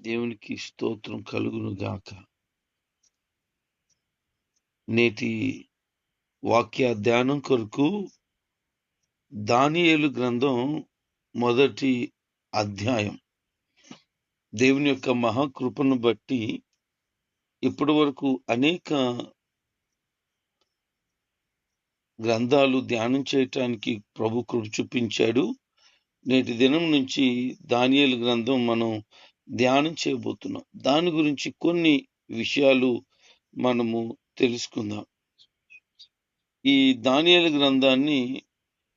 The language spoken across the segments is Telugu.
దేవునికి స్తోత్రం కలుగును గాక నేటి వాక్య ధ్యానం కొరకు దానియేలు గ్రంథం మొదటి అధ్యాయం. దేవుని యొక్క మహాకృపను బట్టి ఇప్పటి వరకు అనేక గ్రంథాలు ధ్యానం చేయటానికి ప్రభు కృప చూపించాడు. నేటి దినం నుంచి దానియలు గ్రంథం మనం ధ్యానం చేయబోతున్నాం. దాని గురించి కొన్ని విషయాలు మనము తెలుసుకుందాం. ఈ దానియల గ్రంథాన్ని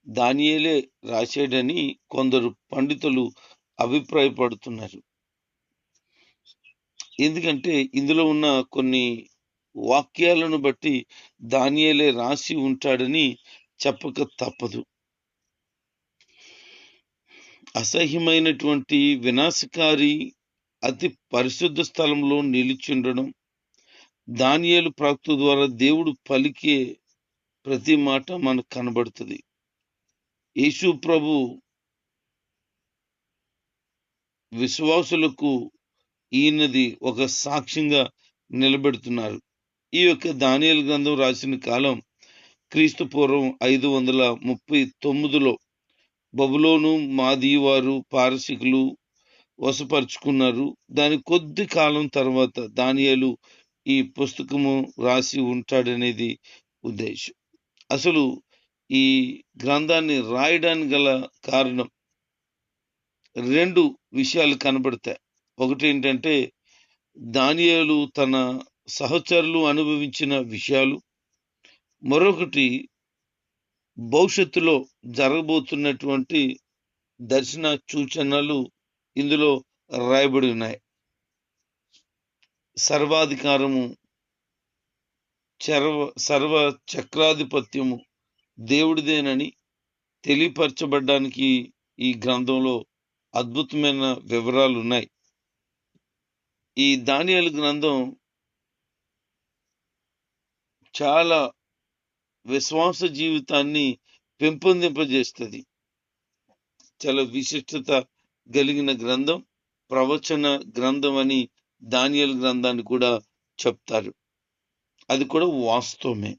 దానియలే రాశాడని కొందరు పండితులు అభిప్రాయపడుతున్నారు. ఎందుకంటే ఇందులో ఉన్న కొన్ని వాక్యాలను బట్టి దానియలే రాసి ఉంటాడని చెప్పక తప్పదు. అసహ్యమైనటువంటి వినాశకారి అతి పరిశుద్ధ స్థలంలో నిలిచిండడం. దానియేలు ప్రాక్తు ద్వారా దేవుడు పలికే ప్రతి మాట మనకు కనబడుతుంది. యేసు ప్రభు విశ్వాసులకు ఈయనది ఒక సాక్ష్యంగా నిలబెడుతున్నారు. ఈ యొక్క దానియల్ గ్రంథం రాసిన కాలం క్రీస్తు పూర్వం ఐదు వందల ముప్పై తొమ్మిదిలో బబులోను మాదీవారు పారసికులు వశపరుచుకున్నారు. దాని కొద్ది కాలం తర్వాత దానియాలు ఈ పుస్తకము రాసి ఉంటాడనేది ఉద్దేశం. అసలు ఈ గ్రంథాన్ని రాయడానికి గల కారణం రెండు విషయాలు కనబడతాయి. ఒకటి ఏంటంటే దానియాలు తన సహచరులు అనుభవించిన విషయాలు. మరొకటి భవిష్యత్తులో జరగబోతున్నటువంటి దర్శన సూచనలు ఇందులో రాయబడి ఉన్నాయి. సర్వాధికారము చర్వ సర్వ చక్రాధిపత్యము దేవుడిదేనని తెలియపరచబడ్డానికి ఈ గ్రంథంలో అద్భుతమైన వివరాలు ఉన్నాయి. ఈ దానియాల గ్రంథం చాలా విశ్వాస జీవితాన్ని పెంపొందింపజేస్తుంది. చాలా విశిష్టత కలిగిన గ్రంథం ప్రవచన గ్రంథం అని దానియల్ గ్రంథాన్ని కూడా చెప్తారు. అది కూడా వాస్తవమే.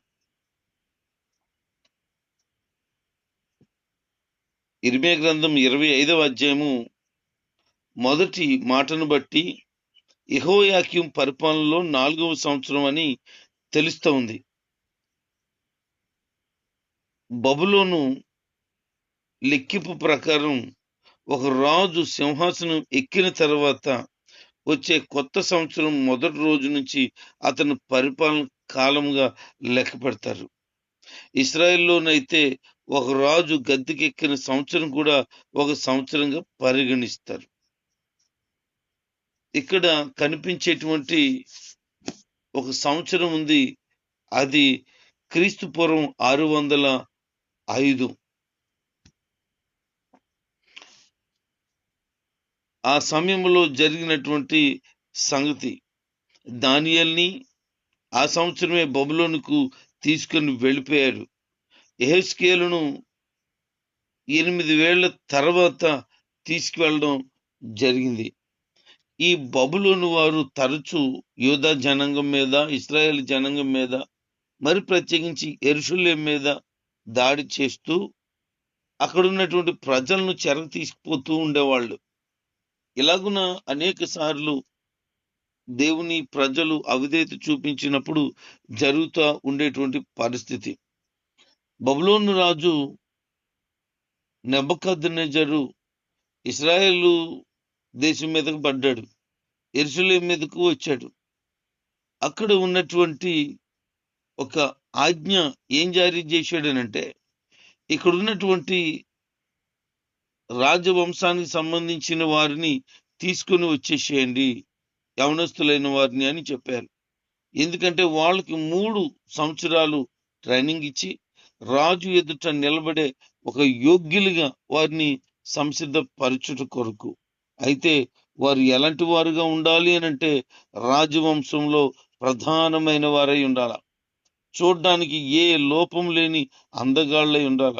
ఇరిమే గ్రంథం ఇరవై ఐదవ అధ్యాయము మొదటి మాటను బట్టి ఇహోయాక్యం పరిపాలనలో నాలుగవ సంవత్సరం అని తెలుస్తూ ఉంది. బబులోను లెక్కింపు ప్రకారం ఒక రాజు సింహాసనం ఎక్కిన తర్వాత వచ్చే కొత్త సంవత్సరం మొదటి రోజు నుంచి అతను పరిపాలన కాలంగా లెక్క పెడతారు. ఇస్రాయెల్లోనైతే ఒక రాజు గద్దెకెక్కిన సంవత్సరం కూడా ఒక సంవత్సరంగా పరిగణిస్తారు. ఇక్కడ కనిపించేటువంటి ఒక సంవత్సరం ఉంది. అది క్రీస్తు పూర్వం ఆరు వందల ఐదు. ఆ సమయంలో జరిగినటువంటి సంగతి దానియల్ని ఆ సంవత్సరమే బబులోనుకు తీసుకొని వెళ్ళిపోయారు. ఎహెస్కేలను ఎనిమిది వేళ్ళ తర్వాత తీసుకువెళ్ళడం జరిగింది. ఈ బబులోను వారు తరచు యోధా జనాంగం మీద ఇస్రాయేల్ జనాంగం మీద మరి ప్రత్యేకించి ఎరుషులేం మీద దాడి చేస్తూ అక్కడ ఉన్నటువంటి ప్రజలను చెర తీసుకుపోతూ ఉండేవాళ్ళు. ఇలాగున అనేక సార్లు దేవుని ప్రజలు అవిధేత చూపించినప్పుడు జరుగుతూ ఉండేటువంటి పరిస్థితి. బబులోను రాజు నెబ్బకద్నెజరు ఇస్రాయేల్ దేశం మీదకు పడ్డాడు. ఎరుసలేం మీదకు వచ్చాడు. అక్కడ ఉన్నటువంటి ఒక ఆజ్ఞ ఏం జారీ చేశాడనంటే ఇక్కడ ఉన్నటువంటి రాజవంశానికి సంబంధించిన వారిని తీసుకుని వచ్చేసేయండి యవనస్తులైన వారిని అని చెప్పారు. ఎందుకంటే వాళ్ళకి మూడు సంవత్సరాలు ట్రైనింగ్ ఇచ్చి రాజు ఎదుట నిలబడే ఒక యోగ్యులుగా వారిని సంసిద్ధపరచుట కొరకు. అయితే వారు ఎలాంటి వారుగా ఉండాలి అని అంటే రాజవంశంలో ప్రధానమైన వారై ఉండాల. చూడ్డానికి ఏ లోపం లేని అందగాళ్ళై ఉండాల.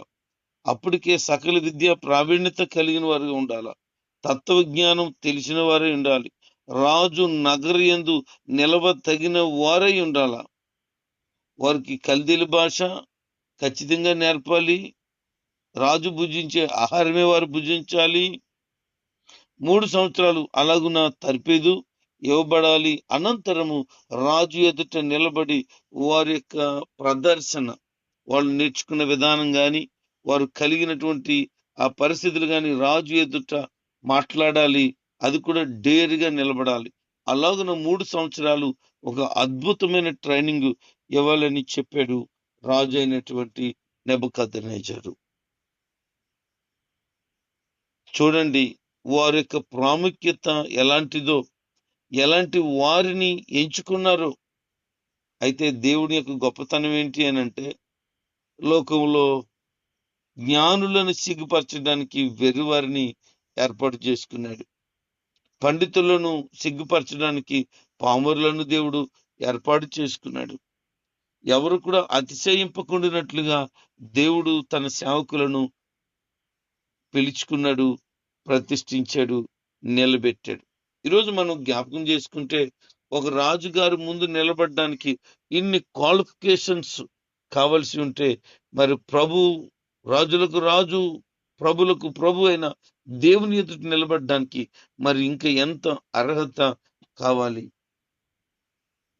అప్పటికే సకల విద్య ప్రావీణ్యత కలిగిన వారిగా ఉండాలి. తత్వజ్ఞానం తెలిసిన వారే ఉండాలి. రాజు నగరియందు నిలవ తగిన వారై ఉండాల. వారికి కల్దీల భాష ఖచ్చితంగా నేర్పాలి. రాజు భుజించే ఆహారమే వారు భుజించాలి. మూడు సంవత్సరాలు అలాగున తర్పేదు ఇవ్వబడాలి అనంతరము రాజు ఎదుట నిలబడి వారి యొక్క ప్రదర్శన. వాళ్ళు నేర్చుకున్న విధానం కానీ వారు కలిగినటువంటి ఆ పరిస్థితులు కానీ రాజు ఎదుట మాట్లాడాలి అది కూడా డేర్గా నిలబడాలి. అలాగున మూడు సంవత్సరాలు ఒక అద్భుతమైన ట్రైనింగ్ ఇవ్వాలని చెప్పాడు రాజు అయినటువంటి నెబకద్నేజరు. చూడండి వారి యొక్క ప్రాముఖ్యత ఎలాంటిదో ఎలాంటి వారిని ఎంచుకున్నారో. అయితే దేవుడి యొక్క గొప్పతనం ఏంటి అని అంటే లోకంలో జ్ఞానులను సిగ్గుపరచడానికి వెర్రివారిని ఏర్పాటు చేసుకున్నాడు. పండితులను సిగ్గుపరచడానికి పామరులను దేవుడు ఏర్పాటు చేసుకున్నాడు. ఎవరు కూడా అతిశయింపకుండినట్లుగా దేవుడు తన సేవకులను పిలుచుకున్నాడు ప్రతిష్ఠించాడు నిలబెట్టాడు. ఈరోజు మనం జ్ఞాపకం చేసుకుంటే ఒక రాజుగారు ముందు నిలబడడానికి ఇన్ని క్వాలిఫికేషన్స్ కావలసి ఉంటే మరి ప్రభు రాజులకు రాజు ప్రభులకు ప్రభు అయిన దేవుని ఎదుటి నిలబడడానికి మరి ఇంకా ఎంత అర్హత కావాలి?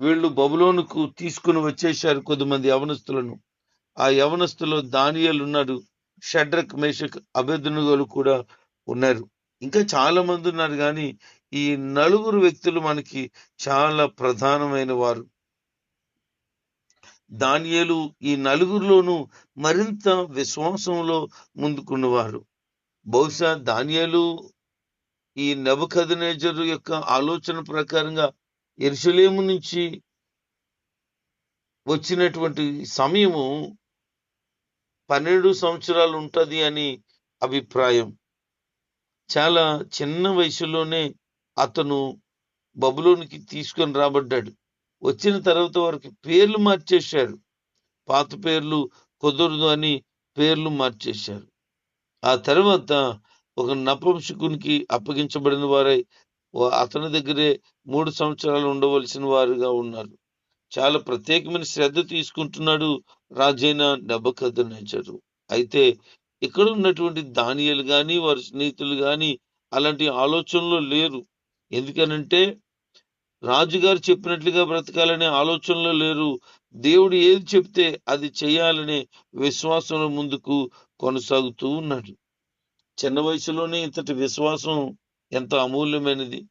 వీళ్ళు బబులోనుకు తీసుకుని వచ్చేశారు కొద్దిమంది యవనస్తులను. ఆ యవనస్తులో దానియాలు ఉన్నాడు షడ్రక్ మేషక్ అభ్యర్థునుగోలు కూడా ఉన్నారు. ఇంకా చాలా మంది ఉన్నారు కానీ ఈ నలుగురు వ్యక్తులు మనకి చాలా ప్రధానమైన వారు దానియేలు ఈ నలుగురిలోనూ మరింత విశ్వాసంలో ముందుకున్నవారు. బహుశా దానియేలు ఈ నెబకదనేజరు యొక్క ఆలోచన ప్రకారంగా ఎరుసలేము నుంచి వచ్చినటువంటి సమయము పన్నెండు సంవత్సరాలు ఉంటది అని అభిప్రాయం. చాలా చిన్న వయసులోనే అతను బబులోనికి తీసుకొని రాబడ్డాడు. వచ్చిన తర్వాత వారికి పేర్లు మార్చేశారు. పాత పేర్లు కుదరదు అని పేర్లు మార్చేశారు. ఆ తర్వాత ఒక నపంసకునికి అప్పగించబడిన వారై అతని దగ్గరే మూడు సంవత్సరాలు ఉండవలసిన వారుగా ఉన్నారు. చాలా ప్రత్యేకమైన శ్రద్ధ తీసుకుంటున్నాడు రాజైన నెబకద్నెజరు. అయితే ఇక్కడ ఉన్నటువంటి దానియలు కానీ వారి స్నేహితులు కానీ అలాంటి ఆలోచనలో లేరు. ఎందుకనంటే రాజుగారు చెప్పినట్లుగా బ్రతకాలనే ఆలోచనలో లేరు. దేవుడు ఏది చెప్తే అది చేయాలనే విశ్వాసంలో ముందుకు కొనసాగుతూ ఉన్నాడు. చిన్న వయసులోనే ఇంతటి విశ్వాసం ఎంత అమూల్యమైనది.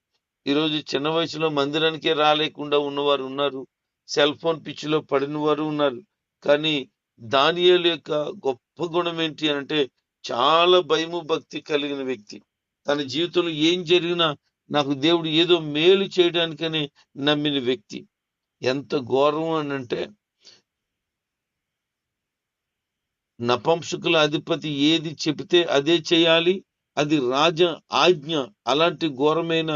ఈరోజు చిన్న వయసులో మందిరానికే రాలేకుండా ఉన్నవారు ఉన్నారు. సెల్ ఫోన్ పిచ్చిలో పడిన వారు ఉన్నారు. కానీ దానియేలు యొక్క గొప్ప గుణం ఏంటి అంటే చాలా భయము భక్తి కలిగిన వ్యక్తి. తన జీవితంలో ఏం జరిగినా నాకు దేవుడు ఏదో మేలు చేయడానికని నమ్మిన వ్యక్తి. ఎంత ఘోరం అని అంటే నపంసకుల అధిపతి ఏది చెబితే అదే చేయాలి. అది రాజ ఆజ్ఞ. అలాంటి ఘోరమైన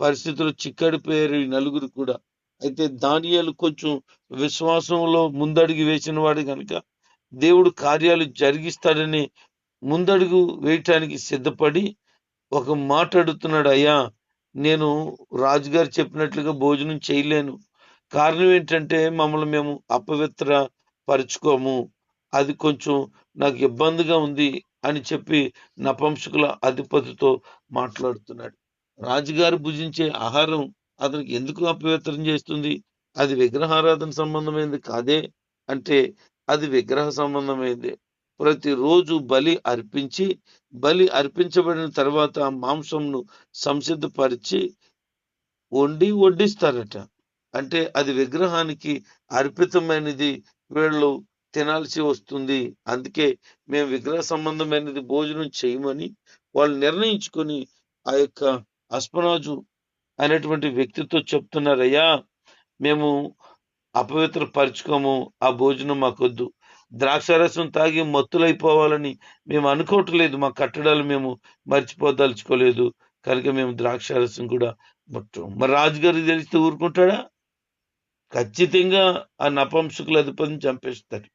పరిస్థితులు చిక్కడిపోయారు ఈ నలుగురు కూడా. అయితే దానియాలు కొంచెం విశ్వాసంలో ముందడుగు వేసిన వాడు కనుక దేవుడు కార్యాలు జరిగిస్తాడని ముందడుగు వేయటానికి సిద్ధపడి ఒక మాట అడుగుతున్నాడు అయ్యా నేను రాజుగారు చెప్పినట్లుగా భోజనం చేయలేను. కారణం ఏంటంటే మమ్మల్ని మేము అపవిత్ర పరుచుకోము అది కొంచెం నాకు ఇబ్బందిగా ఉంది అని చెప్పి నపంసకుల అధిపతితో మాట్లాడుతున్నాడు. రాజుగారు భుజించే ఆహారం అతనికి ఎందుకు అపవిత్రం చేస్తుంది? అది విగ్రహారాధన సంబంధమైనది కాదే? అంటే అది విగ్రహ సంబంధమైంది. ప్రతిరోజు బలి అర్పించి బలి అర్పించబడిన తర్వాత ఆ మాంసంను సంసిద్ధపరిచి వండి వడ్డిస్తారట. అంటే అది విగ్రహానికి అర్పితమైనది వీళ్ళు తినాల్సి వస్తుంది. అందుకే మేము విగ్రహ సంబంధమైనది భోజనం చేయమని వాళ్ళు నిర్ణయించుకొని ఆ యొక్క అస్పరాజు అనేటువంటి వ్యక్తితో చెప్తున్నారయ్యా మేము అపవిత్ర పరుచుకోము ఆ భోజనం మాకొద్దు. ద్రాక్షారసం తాగి మత్తులైపోవాలని మేము అనుకోవట్లేదు. మా కట్టడాలు మేము మర్చిపోదలుచుకోలేదు. కనుక మేము ద్రాక్షారసం కూడా ముట్టం మరి రాజుగారికి తెలిస్తే ఊరుకుంటాడా? ఖచ్చితంగా ఆ నపంసకుల అధిపతిని చంపేస్తాడు.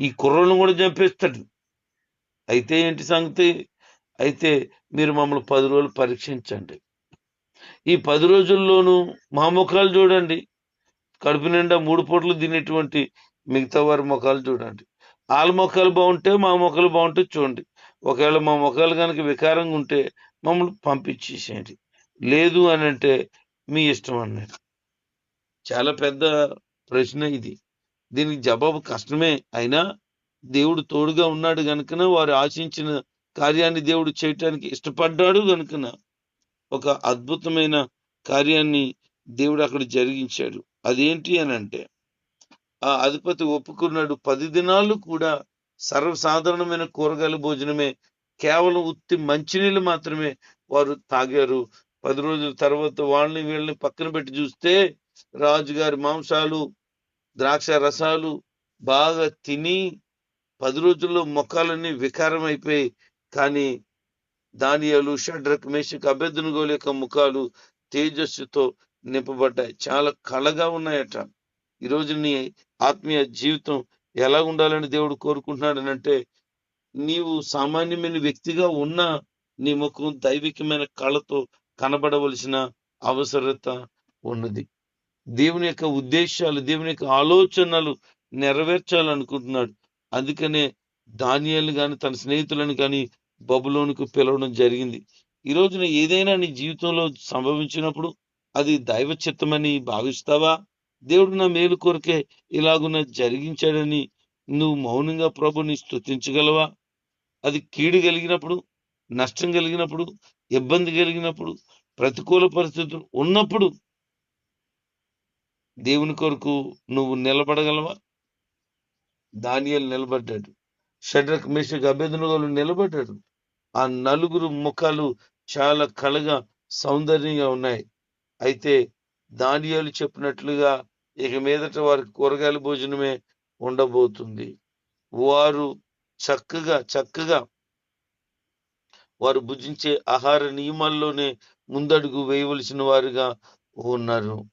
ఈ కుర్రను కూడా చంపేస్తాడు. అయితే ఏంటి సంగతి? అయితే మీరు మమ్మల్ని పది రోజులు పరీక్షించండి. ఈ పది రోజుల్లోనూ మా ముఖాలు చూడండి. కడుపు నిండా మూడు పూటలు తినేటువంటి మిగతా వారి ముఖాలు చూడండి. వాళ్ళ ముఖాలు బాగుంటే మా ముఖాలు బాగుంటే చూడండి. ఒకవేళ మా ముఖాలు కనుక వికారంగా ఉంటే మమ్మల్ని పంపించేసేయండి. లేదు అని అంటే మీ ఇష్టం అన్నాడు చాలా పెద్ద ప్రశ్న ఇది. దీనికి జవాబు కష్టమే. అయినా దేవుడు తోడుగా ఉన్నాడు కనుకన వారు ఆశించిన కార్యాన్ని దేవుడు చేయటానికి ఇష్టపడ్డాడు కనుకన ఒక అద్భుతమైన కార్యాన్ని దేవుడు అక్కడ జరిగించాడు. అదేంటి అని అంటే ఆ అధిపతి ఒప్పుకున్నాడు. పది దినాలు కూడా సర్వసాధారణమైన కూరగాయల భోజనమే. కేవలం ఉత్తి మంచినీళ్ళు మాత్రమే వారు తాగారు. పది రోజుల తర్వాత వాళ్ళని వీళ్ళని పక్కన పెట్టి చూస్తే రాజుగారి మాంసాలు ద్రాక్ష రసాలు బాగా తిని పది రోజుల్లో మొక్కలన్నీ వికారం అయిపోయి కానీ దానియాలు షడ్రక్ మేషక్ అభ్యర్థనగోలు యొక్క ముఖాలు తేజస్సుతో నింపబడ్డాయి. చాలా కళగా ఉన్నాయట. ఈరోజు నీ ఆత్మీయ జీవితం ఎలా ఉండాలని దేవుడు కోరుకుంటున్నాడనంటే నీవు సామాన్యమైన వ్యక్తిగా ఉన్నా నీ ముఖం దైవికమైన కళతో కనబడవలసిన అవసరత ఉన్నది. దేవుని యొక్క ఉద్దేశాలు దేవుని యొక్క ఆలోచనలు నెరవేర్చాలనుకుంటున్నాడు. అందుకనే ధాన్యాలను కానీ తన స్నేహితులను కానీ బబులోనికి పిలవడం జరిగింది. ఈ రోజున ఏదైనా నీ జీవితంలో సంభవించినప్పుడు అది దైవ చిత్తమని భావిస్తావా? దేవుడు నా మేలు కొరకే ఇలాగున జరిగించాడని నువ్వు మౌనంగా ప్రభుని స్థుతించగలవా అది కీడు కలిగినప్పుడు నష్టం కలిగినప్పుడు ఇబ్బంది కలిగినప్పుడు ప్రతికూల పరిస్థితులు ఉన్నప్పుడు దేవుని కొరకు నువ్వు నిలబడగలవా? దానియలు నిలబడ్డాడు. షడ్రక్ మేషక్ అభ్యర్థనలు నిలబడ్డాడు. ఆ నలుగురు ముఖాలు చాలా కళగా సౌందర్యంగా ఉన్నాయి. అయితే దానియాలు చెప్పినట్లుగా ఇక మీదట వారికి కూరగాయల భోజనమే ఉండబోతుంది. వారు చక్కగా చక్కగా వారు భుజించే ఆహార నియమాల్లోనే ముందడుగు వేయవలసిన వారుగా ఉన్నారు.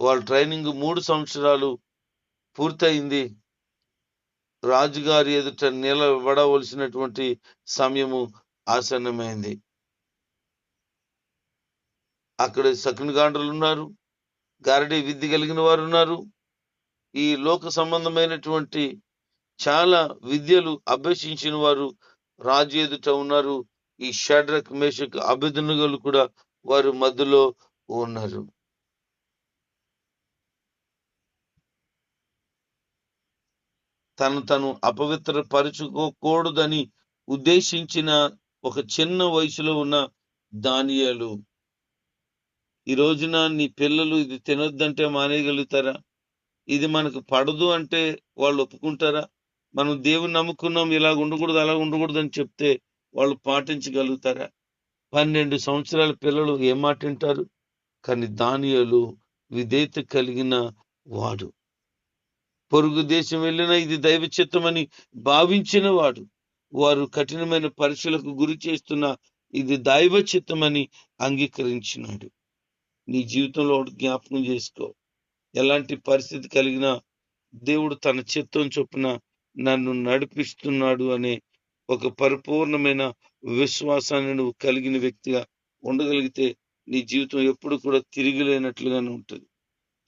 వాళ్ళ ట్రైనింగ్ మూడు సంవత్సరాలు పూర్తయింది. రాజుగారి ఎదుట నిలబడవలసినటువంటి సమయము ఆసన్నమైంది. అక్కడ శకునిగాండ్రులు ఉన్నారు గారడీ విద్య కలిగిన వారు ఉన్నారు. ఈ లోక సంబంధమైనటువంటి చాలా విద్యలు అభ్యసించిన వారు రాజు ఎదుట ఉన్నారు. ఈ షడ్రక్ మేషక్ అభిదనుగలు కూడా వారు మధ్యలో ఉన్నారు. తను తను అపవిత్ర పరుచుకోకూడదని ఉద్దేశించిన ఒక చిన్న వయసులో ఉన్న దానియాలు ఈ రోజున నీ పిల్లలు ఇది తినొద్దంటే మానేయగలుగుతారా? ఇది మనకు పడదు అంటే వాళ్ళు ఒప్పుకుంటారా? మనం దేవుని నమ్ముకున్నాం ఇలా ఉండకూడదు అలా ఉండకూడదు అని చెప్తే వాళ్ళు పాటించగలుగుతారా? పన్నెండు సంవత్సరాల పిల్లలు ఏం మాట వింటారు? కానీ దానియలు విధేయత కలిగిన వాడు. పొరుగు దేశం వెళ్ళిన ఇది దైవ చిత్తమని భావించిన వాడు. వారు కఠినమైన పరీక్షలకు గురి చేస్తున్న ఇది దైవ చిత్తమని అంగీకరించినాడు. నీ జీవితంలో ఒకటి జ్ఞాపకం చేసుకో. ఎలాంటి పరిస్థితి కలిగినా దేవుడు తన చిత్తం చొప్పున నన్ను నడిపిస్తున్నాడు అనే ఒక పరిపూర్ణమైన విశ్వాసాన్ని నువ్వు కలిగిన వ్యక్తిగా ఉండగలిగితే నీ జీవితం ఎప్పుడు కూడా తిరిగిలేనట్లుగానే ఉంటుంది.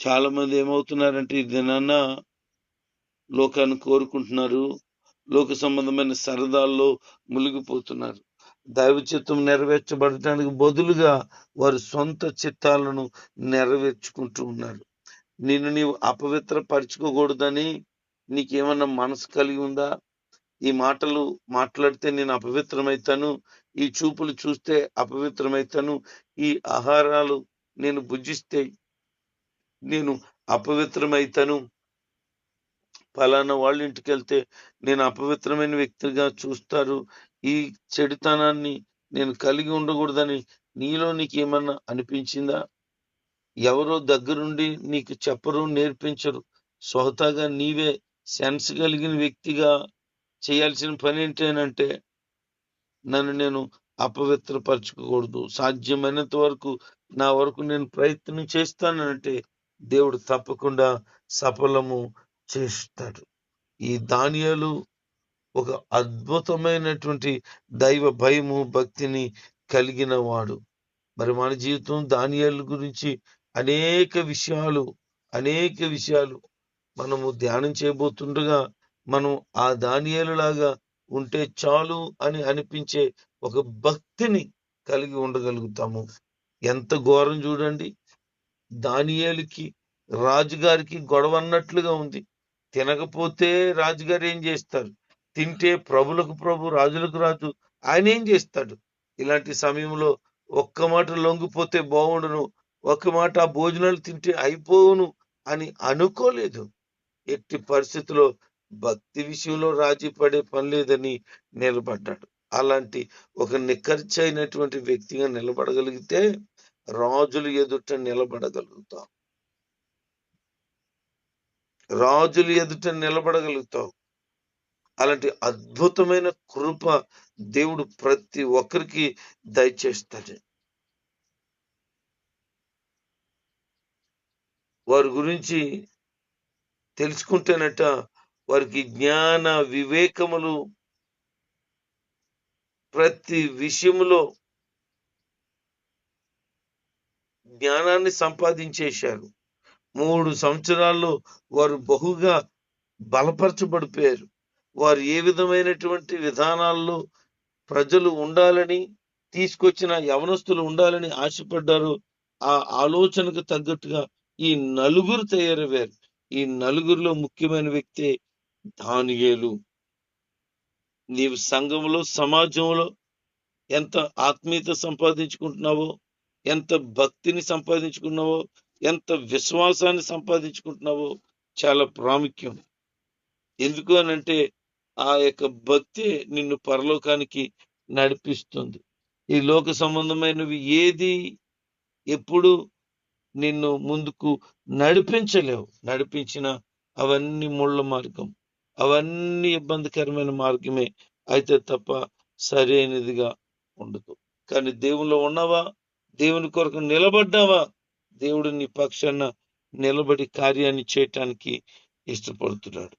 చాలా మంది ఏమవుతున్నారంటే ఇదేనన్నా లోకాన్ని కోరుకుంటున్నారు. లోక సంబంధమైన సరదాల్లో మునిగిపోతున్నారు. దైవ చిత్తం నెరవేర్చబడటానికి బదులుగా వారి సొంత చిత్తాలను నెరవేర్చుకుంటూ ఉన్నారు. నిన్ను నీవు అపవిత్ర పరచుకోకూడదని నీకేమన్నా మనసు కలిగి ఉందా? ఈ మాటలు మాట్లాడితే నేను అపవిత్రమైతాను ఈ చూపులు చూస్తే అపవిత్రమైతాను ఈ ఆహారాలు నేను భుజిస్తే నేను అపవిత్రమైతాను ఫలానా వాళ్ళ ఇంటికి వెళ్తే నేను అపవిత్రమైన వ్యక్తిగా చూస్తారు ఈ చెడుతనాన్ని నేను కలిగి ఉండకూడదని నీలో నీకు ఏమన్నా అనిపించిందా? ఎవరో దగ్గరుండి నీకు చెప్పరు నేర్పించరు. స్వతహాగా నీవే సెన్స్ కలిగిన వ్యక్తిగా చేయాల్సిన పని ఏంటంటే నన్ను నేను అపవిత్రపరచుకోకూడదు. సాధ్యమైనంత వరకు నా వరకు నేను ప్రయత్నం చేస్తానంటే దేవుడు తప్పకుండా సఫలము చేస్తాడు. ఈ ధాన్యాలు ఒక అద్భుతమైనటువంటి దైవ భయము భక్తిని కలిగిన వాడు. మరి మన జీవితం దానియాల గురించి అనేక విషయాలు అనేక విషయాలు మనము ధ్యానం చేయబోతుండగా మనం ఆ దానియాలు లాగా ఉంటే చాలు అని అనిపించే ఒక భక్తిని కలిగి ఉండగలుగుతాము. ఎంత ఘోరం చూడండి. దానియేలుకి రాజుగారికి గొడవ అన్నట్లుగా ఉంది. తినకపోతే రాజుగారు ఏం చేస్తారు? తింటే ప్రభులకు ప్రభు రాజులకు రాజు. ఆయన ఏం చేస్తాడు? ఇలాంటి సమయంలో ఒక్క మాట లొంగిపోతే బాగుండును ఒక్క మాట ఆ భోజనాలు తింటే అయిపోవును అని అనుకోలేదు. ఎట్టి పరిస్థితిలో భక్తి విషయంలో రాజీ పడే పని లేదని నిలబడ్డాడు. అలాంటి ఒక నిఖర్చైనటువంటి వ్యక్తిగా నిలబడగలిగితే రాజులు ఎదుట నిలబడగలుగుతాం రాజులు ఎదుట నిలబడగలుగుతావు. అలాంటి అద్భుతమైన కృప దేవుడు ప్రతి ఒక్కరికి దయచేస్తాడు. వారి గురించి తెలుసుకుంటేనట వారికి జ్ఞాన వివేకములు ప్రతి విషయంలో జ్ఞానాన్ని సంపాదించేశారు. మూడు సంవత్సరాల్లో వారు బహుగా బలపరచబడిపోయారు. వారు ఏ విధమైనటువంటి విధానాల్లో ప్రజలు ఉండాలని తీసుకొచ్చిన యవనస్తులు ఉండాలని ఆశపడ్డారు ఆ ఆలోచనకు తగ్గట్టుగా ఈ నలుగురు తయారయ్యారు. ఈ నలుగురిలో ముఖ్యమైన వ్యక్తి దానియేలు. నీవు సంఘంలో సమాజంలో ఎంత ఆత్మీయత సంపాదించుకుంటున్నావో ఎంత భక్తిని సంపాదించుకున్నావో ఎంత విశ్వాసాన్ని సంపాదించుకుంటున్నావో చాలా ప్రాముఖ్యం. ఎందుకు అనంటే ఆ యొక్క భక్తి నిన్ను పరలోకానికి నడిపిస్తుంది. ఈ లోక సంబంధమైనవి ఏది ఎప్పుడు నిన్ను ముందుకు నడిపించలేవు. నడిపించిన అవన్నీ ముళ్ళ మార్గం. అవన్నీ ఇబ్బందికరమైన మార్గమే అయితే తప్ప సరైనదిగా ఉండదు. కానీ దేవుల్లో ఉన్నావా? దేవుని కొరకు నిలబడ్డావా? దేవుడు నీ పక్షాన నిలబడి కార్యాన్ని చేయటానికి ఇష్టపడుతున్నాడు.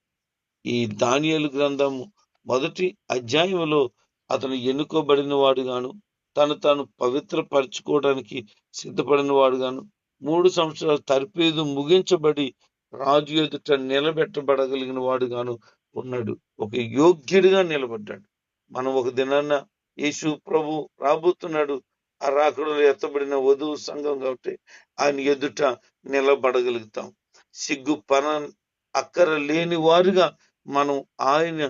ఈ దానియలు గ్రంథము మొదటి అధ్యాయంలో అతను ఎన్నుకోబడిన వాడుగాను తను తాను పవిత్రపరచుకోవడానికి సిద్ధపడిన వాడుగాను మూడు సంవత్సరాలు తర్పీదు ముగించబడి రాజు ఎదుట నిలబెట్టబడగలిగిన వాడుగాను ఉన్నాడు. ఒక యోగ్యుడిగా నిలబడ్డాడు. మనం ఒక దినాన్న యేసు ప్రభు రాబోతున్నాడు. ఆ రాకడలో ఎత్తబడిన వధువు సంఘం కాబట్టి ఆయన ఎదుట నిలబడగలుగుతాం. సిగ్గు పన అక్కర లేని వారుగా మనం ఆయన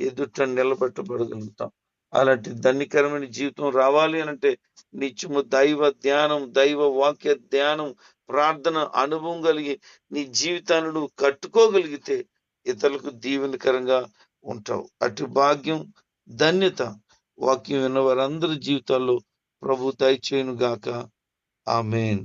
ఎదుట నిలబెట్టబడగలుగుతాం అలాంటి ధన్యకరమైన జీవితం రావాలి అనంటే నిత్యము దైవ ధ్యానం దైవ వాక్య ధ్యానం ప్రార్థన అనుభవం కలిగి నీ జీవితాన్ని నువ్వు కట్టుకోగలిగితే ఇతరులకు దీవెనకరంగా ఉంటావు. అటు భాగ్యం ధన్యత వాక్యం విన్న వారందరి జీవితాల్లో ప్రభు దయచేయును గాక ఆమెన్.